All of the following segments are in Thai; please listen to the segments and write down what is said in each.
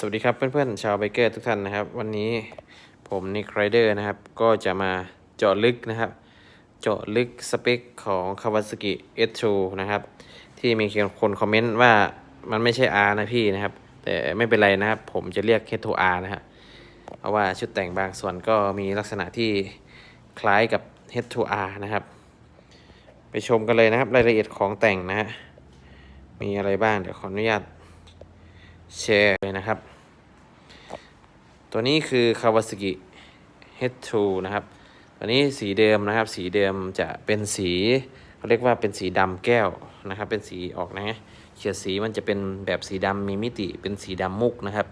สวัสดีครับเพื่อนๆชาวไบเกอร์ทุกท่านนะครับ วันนี้ผมนิกไรเดอร์นะครับ ก็จะมาเจาะลึกนะครับ เจาะลึกสเปคของ Kawasaki S2 นะครับ ที่มีคนคอมเมนต์ว่ามันไม่ใช่ R นะพี่นะครับ แต่ไม่เป็นไรนะครับ ผมจะเรียก H2R นะครับเพราะว่าชุดแต่งบางส่วนก็มีลักษณะที่คล้ายกับ H2R นะครับ ไปชมกันเลยนะครับ รายละเอียดของแต่งนะฮะมีอะไรบ้างเดี๋ยวขออนุญาต แชร์เลยนะครับ ตัวนี้คือ Kawasaki H2 นะครับ ตัวนี้สีเดิมนะครับ สีเดิมจะเป็นสีเขาเรียกว่าเป็นสีดำแก้วนะครับ เป็นสีออกนะเฉียดสีมันจะเป็นแบบสีดำมีมิติเป็นสีดำมุกนะครับ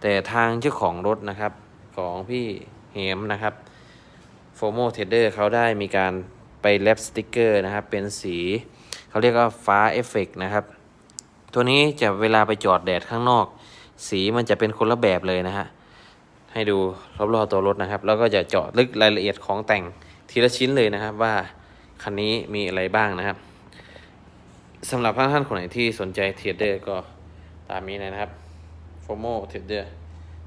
แต่ทางเจ้าของรถนะครับของพี่เหมนะครับโฟโมเทเดอร์เขาได้มีการไปแลบสติกเกอร์นะครับ เป็นสีเขาเรียกว่าฟ้าเอฟเฟกนะครับ ตัวนี้จะเวลาไปจอดแดดข้างนอก สีมันจะเป็นคนละแบบเลยนะฮะ ให้ดูรอบๆตัวรถนะครับ แล้วก็จะเจาะลึกรายละเอียดของแต่งทีละชิ้นเลยนะครับ ว่าคันนี้มีอะไรบ้างนะครับสำหรับท่านท่านคนไหนที่สนใจเทรดเดอร์ก็ตามนี้นะครับ f o m o t r a d e r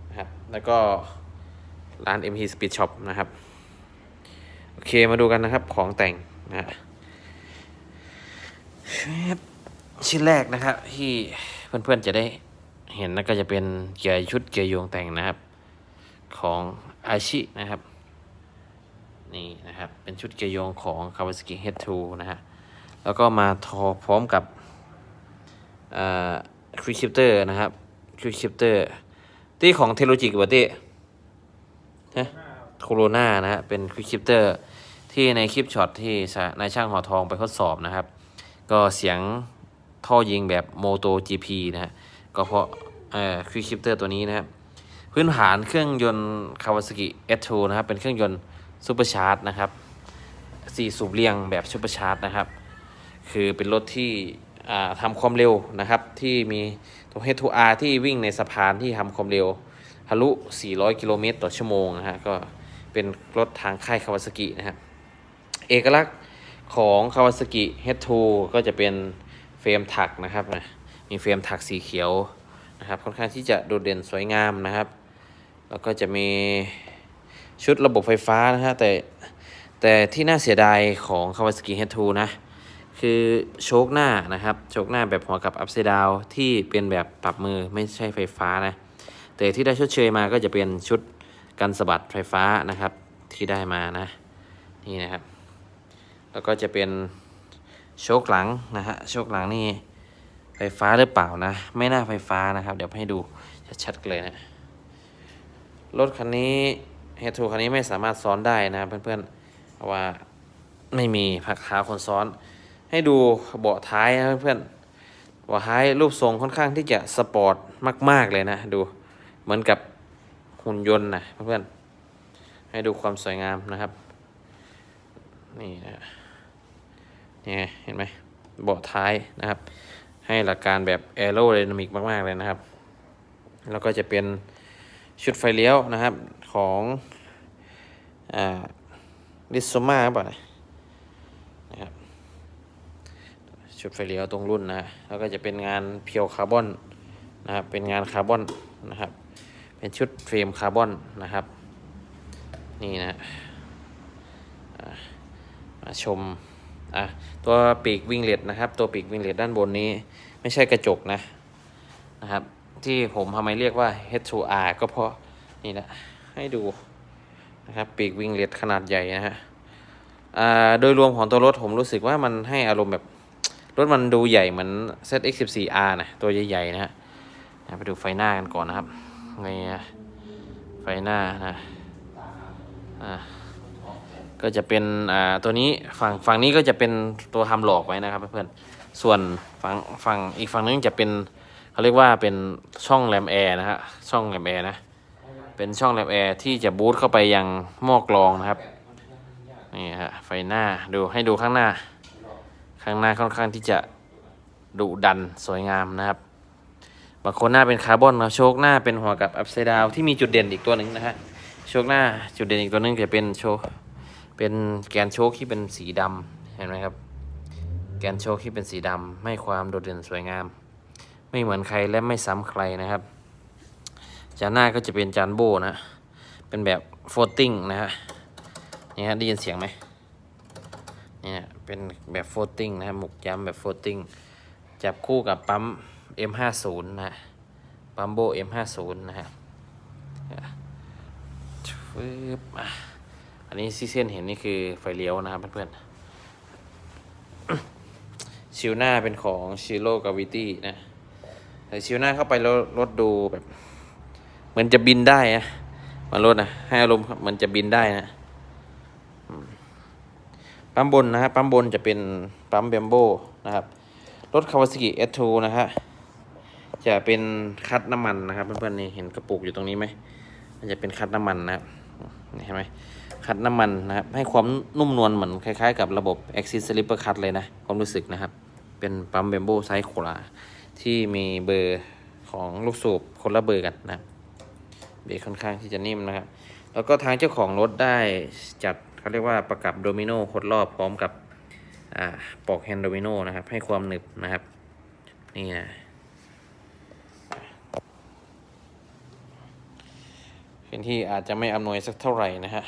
นะครับ แล้วก็ร้าน MT Speed Shop นะครับ โอเคมาดูกันนะครับของแต่งนะฮะ ชิ้นแรกนะครับ ที่เพื่อนๆจะได้เห็นนะก็จะเป็นเกียร์ชุดเกียร์โยงแต่งนะครับ ของอาชินะครับ นี่นะครับ เป็นชุดเกียร์โยงของ Kawasaki H2 นะฮะแล้วก็มาทอพร้อมกับควิกชิปเตอร์นะครับควิกชิปเตอร์ที่ของเทโลจิกวะที่ฮะโคโรนานะฮะเป็นควิกชิปเตอร์ที่ในคลิปช็อตที่นายช่างหอทองไปทดสอบนะครับ ก็เสียง ท่อยิงแบบ Moto GP นะฮะก็เพราะเอ่อควิกชิปเตอร์ตัวนี้นะครับพื้นฐานเครื่องยนต์ Kawasaki S2 นะครับ เป็นเครื่องยนต์ซูเปอร์ชาร์จนะครับสี่สูบเรียงแบบซูเปอร์ชาร์จนะครับ คือเป็นรถที่อ่าทำความเร็วนะครับ ที่มีตัว H2R ที่วิ่งในสะพานที่ทำความเร็วทะลุ 400 กิโลเมตรต่อชั่วโมงนะฮะก็เป็นรถทางค่าย Kawasaki นะครับเอกลักษณ์ของ Kawasaki H2 ก็จะเป็น รมถักนะครับนะมีเฟรมถักสีเขียวนะครับค่อนข้างที่จะโดดเด่นสวยงามนะครับ แล้วก็จะมีชุดระบบไฟฟ้านะฮะแต่แต่ที่น่าเสียดายของ Kawasaki H2 นะคือโชคหน้านะครับโชคหน้าแบบหัวกับอัพไซด์ดาวที่เป็นแบบปรับมือไม่ใช่ไฟฟ้านะแต่ที่ได้ชดเชยมาก็จะเป็นชุดกันสะบัดไฟฟ้านะครับที่ได้มานะนี่นะครับ แล้วก็จะเป็น โชคหลังนะฮะโชคหลังนี่ไฟฟ้าหรือเปล่านะ ไม่น่าไฟฟ้านะครับ เดี๋ยวให้ดูชัดๆเลยนะรถคันนี้เฮทูคันนี้ไม่สามารถซ้อนได้นะเพื่อนๆเพราะว่าไม่มีผักขาคนซ้อน ให้ดูเบาะท้ายนะเพื่อนๆเบาะท้ายรูปทรงค่อนข้างที่จะสปอร์ตมาก ๆเลยนะดูเหมือนกับหุ่นยนต์นะเพื่อนๆให้ดูความสวยงามนะครับ นี่นะ นี่ไงเห็นไหมเบาะท้ายนะครับ ให้หลักการแบบแอโร d y นามิกมาก ๆ เลยนะครับ แล้วก็จะเป็นชุดไฟเลี้ยวนะครับของอ่าลิโซมาป่ะนะครับชุดไฟเลี้ยวตรงรุ่นนะแล้วก็จะเป็นงานเพียวคาร์บอนนะครับเป็นงานคาร์บอนนะครับ เป็นชุดเฟรมคาร์บอนนะครับ นี่นะมาชม อะตัวปีกวิงเลดนะครับ ตัวปีกวิงเลดด้านบนนี้ ไม่ใช่กระจกนะนะครับ ที่ผมทำไมเรียกว่า H2R ก็เพราะนี่แหละให้ดูนะครับปีกวิงเลดขนาดใหญ่นะฮะอ่าโดยรวมของตัวรถผมรู้สึกว่ามันให้อารมณ์แบบรถมันดูใหญ่เหมือน ZX14R นะตัวใหญ่ๆนะฮะไปดูไฟหน้ากันก่อนนะครับไงนไฟหน้านะอ่า ก็จะเป็นอ่าตัวนี้ฝั่งฝั่งนี้ก็จะเป็นตัวทำหลอกไว้นะครับเพื่อนๆส่วนฝั่งฝั่งอีกฝั่งนึงจะเป็นเขาเรียกว่าเป็นช่องแรมแอร์นะฮะช่องแรมแอร์นะเป็นช่องแรมแอร์ที่จะบูตเข้าไปยังหม้อกรองนะครับนี่ฮะไฟหน้าดูให้ดูข้างหน้า ข้างหน้าค่อนข้างที่จะดุดันสวยงามนะครับบางคนหน้าเป็นคาร์บอนนะโชคหน้าเป็นหัวกับอัพไซด์ดาวที่มีจุดเด่นอีกตัวหนึ่งนะฮะโชคหน้าจุดเด่นอีกตัวหนึงจะเป็นโชค เป็นแกนโชคที่เป็นสีดำเห็นไหมครับ แกนโชคที่เป็นสีดำให้ความโดดเด่นสวยงาม ไม่เหมือนใครและไม่ซ้ำใครนะครับ จานหน้าก็จะเป็นจานโบนะ เป็นแบบโฟลติ้งนะฮะนี่ฮะได้ยินเสียงไหมเนี่ยเป็นแบบโฟลติ้งนะฮะหมุกย้ำแบบโฟลติ้งจับคู่กับปั๊ม M50 นะฮะปั๊มโบ M50 นะฮะฟึบอะ อันนี้ที่เส้นเห็นนี่คือไฟเลี้ยวนะครับเพื่อนๆชิวหน้าเป็นของชิโร่กาวิตี้นะแต่ชิวหน้าเข้าไปแล้วรถดูแบบเหมือนจะบินได้อะมารถนะให้อารมณ์มันจะบินได้นะปั๊มบนนะฮะปั๊มบนจะเป็นปั๊มเบมโบนะครับรถคาวาซ a กิ S2 นะฮะจะเป็นคัดน้ำมันนะครับเพื่อนๆนี่เห็นกระปุกอยู่ตรงนี้ไหมมันจะเป็นคัดน้ำมันนะครับเห็นไหม คัดน้ำมันนะครับ ให้ความนุ่มนวลเหมือนคล้ายๆ กับระบบ Axis Slipper Cut เลยนะ ความรู้สึกนะครับ เป็นปั๊มเบมโบไซส์โคลาที่มีเบอร์ของลูกสูบคนละเบอร์กันนะเบรกค่อนข้างที่จะนิ่มนะครับ แล้วก็ทางเจ้าของรถได้จัดเขาเรียกว่าประกับโดมิโนโคดรอบพร้อมกับอ่าปอกแฮนด์โดมิโนนะครับ ให้ความหนึบนะครับ นี่นะเป็นที่อาจจะไม่อำนวยสักเท่าไหร่นะฮะ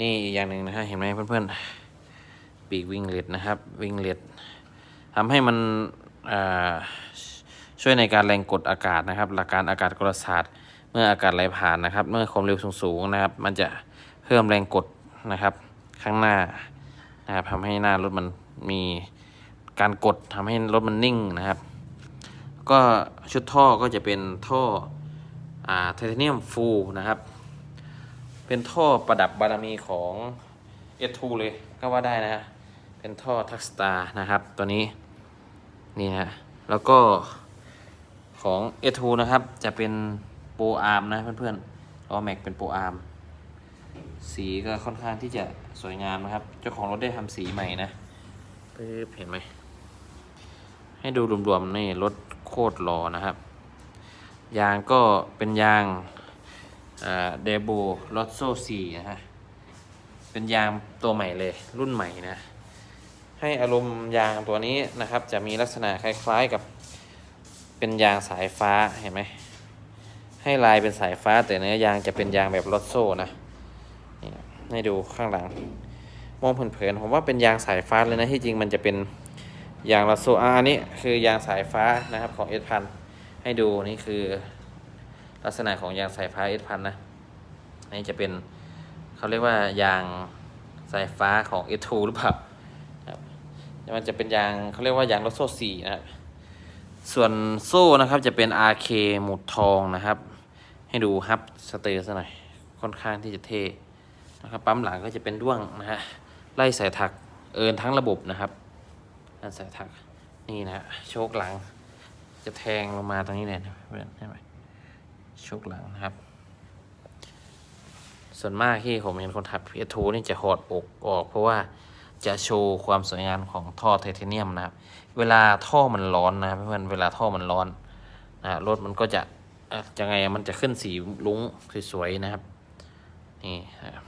นี่อีกอย่างหนึ่งนะฮะเห็นไหมเพื่อนๆ ปีกวิ่งเลดนะครับ วิ่งเลดทำให้มันช่วยในการแรงกดอากาศนะครับ หลักการอากาศกลศาสตร์ เมื่ออากาศไหลผ่านนะครับ เมื่อความเร็วสูงๆนะครับ มันจะเพิ่มแรงกดนะครับ ข้างหน้านะครับทำให้หน้ารถมันมีการกดทำให้รถมันนิ่งนะครับ ก็ชุดท่อก็จะเป็นท่ออ่าไทเทเนียมฟูนะครับ เป็นท่อประดับบารมีของ S2 เลยก็ว่าได้นะฮะเป็นท่อทักสตานะครับ ตัวนี้นี่นะแล้วก็ของ S2 นะครับ จะเป็นโปรอาร์มนะเพื่อนๆล้อแม็กเป็นโปรอาร์มสีก็ค่อนข้างที่จะสวยงามนะครับ เจ้าของรถได้ทำสีใหม่นะปึ๊บเห็นไหม ให้ดูรวมๆนี่รถโคตรหล่อนะครับ ยางก็เป็นยาง เดโบลอตโซซีนะฮะ เป็นยางตัวใหม่เลย รุ่นใหม่นะ ให้อารมณ์ยางตัวนี้นะครับ จะมีลักษณะคล้ายๆกับเป็นยางสายฟ้าเห็นไหม ให้ลายเป็นสายฟ้าแต่เนื้อยางจะเป็นยางแบบลอตโซ่นะให้ดูข้างหลัง มองเผินๆผมว่าเป็นยางสายฟ้าเลยนะที่จริงมันจะเป็นยางลอตโซ่อ่าอันนี้คือยางสายฟ้านะครับของเอสพันให้ดูนี่คือ ลักษณะของยางสายฟ้าเอสพันนะนนี้จะเป็นเขาเรียกว่ายางสายฟ้าของ S2 หรือเปล่าครับมันจะเป็นยางเขาเรียกว่ายางลอโซ่สี่นะครับส่วนโซ่นะครับจะเป็น RK หมุดทองนะครับ ให้ดูฮับสเตอร์ซะหน่อยค่อนข้างที่จะเท่นะครับปั๊มหลังก็จะเป็นด้วงนะฮะไล่สายถักเอินทั้งระบบนะครับนั่นสายถักนี่นะฮะโชคหลังจะแทงลงมาตรงนี้เลยนะเพื่อนใช่ไหม ชคหลังนะครับ ส่วนมากที่ผมเห็นคนถักพีทูนี่จะหอดอกออก เพราะว่าจะโชว์ความสวยงามของท่อไทเทเนียมนะครับ เวลาท่อมันร้อนนะครับเพื่อนเวลาท่อมันร้อนนะรถมันก็จะเอ่อยังไงมันจะขึ้นสีลุ้งสวยๆนะครับนี่นะครับ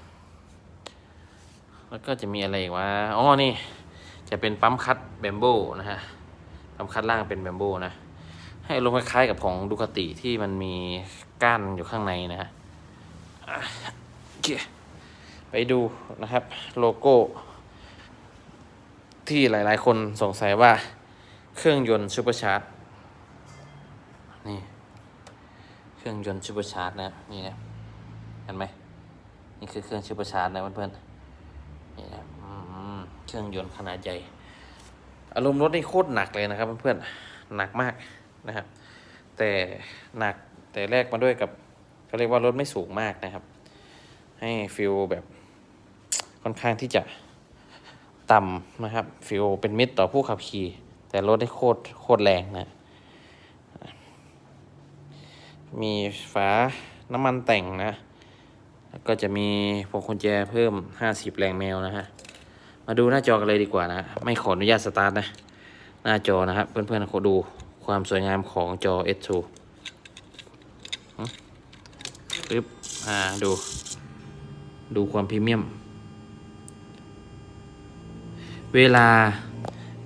แล้วก็จะมีอะไรอีกวะอ๋อนี่ จะเป็นปั๊มคัดแบมโบนะฮะปั๊มคัดล่างเป็นแบมโบนะให้ลงคล้ายๆกับของดูคาติที่มันมี ก้านอยู่ข้างในนะฮะไปดูนะครับ โลโก้ ที่หลายๆ คนสงสัยว่าเครื่องยนต์ซูเปอร์ชาร์จนี่ เครื่องยนต์ซูเปอร์ชาร์จนะนี่นะเห็นไหมนี่คือเครื่องซูเปอร์ชาร์จนะเพื่อนๆนี่นะเครื่องยนต์ขนาดใหญ่ อารมณ์รถนี่โคตรหนักเลยนะครับเพื่อนๆหนักมากนะครับ แต่หนัก แต่แรกมาด้วยกับเขาเรียกว่ารถไม่สูงมากนะครับ ให้ฟิลแบบค่อนข้างที่จะต่ำนะครับฟิลเป็นมิตรต่อผู้ขับขี่ แต่รถได้โคตรโคตรแรงนะ มีฝาน้ำมันแต่งนะ แล้วก็จะมีพวงกุญแจเพิ่ม 50 แรงแมวนะฮะ มาดูหน้าจอกันเลยดีกว่านะ ไม่ขออนุญาตสตาร์ทนะ หน้าจอนะครับ เพื่อนๆขอดูความสวยงามของจอ S2 ปึ๊บ อ่า ดู ดูความพรีเมียม เวลา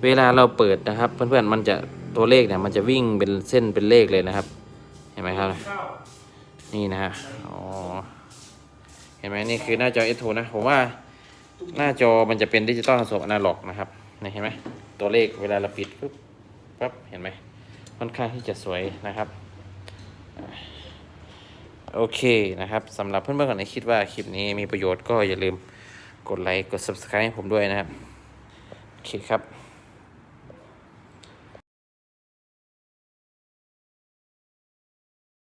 เวลาเราเปิดนะครับ เพื่อนๆ มันจะตัวเลขเนี่ย มันจะวิ่งเป็นเส้นเป็นเลขเลยนะครับ เห็นไหมครับ นี่นะฮะ อ๋อ เห็นไหมนี่คือหน้าจอ S2 นะ ผมว่าหน้าจอมันจะเป็นดิจิตอลผสมอนาล็อกนะครับนี่เห็นไหมตัวเลขเวลาเราปิดปุ๊บปั๊บ เห็นไหมค่อนข้างที่จะสวยนะครับ โอเคนะครับสำหรับเพื่อนๆคนไหนคิดว่าคลิปนี้มีประโยชน์ก็อย่าลืมกดไลค์กด subscribe ให้ผมด้วยนะครับ โอเคครับ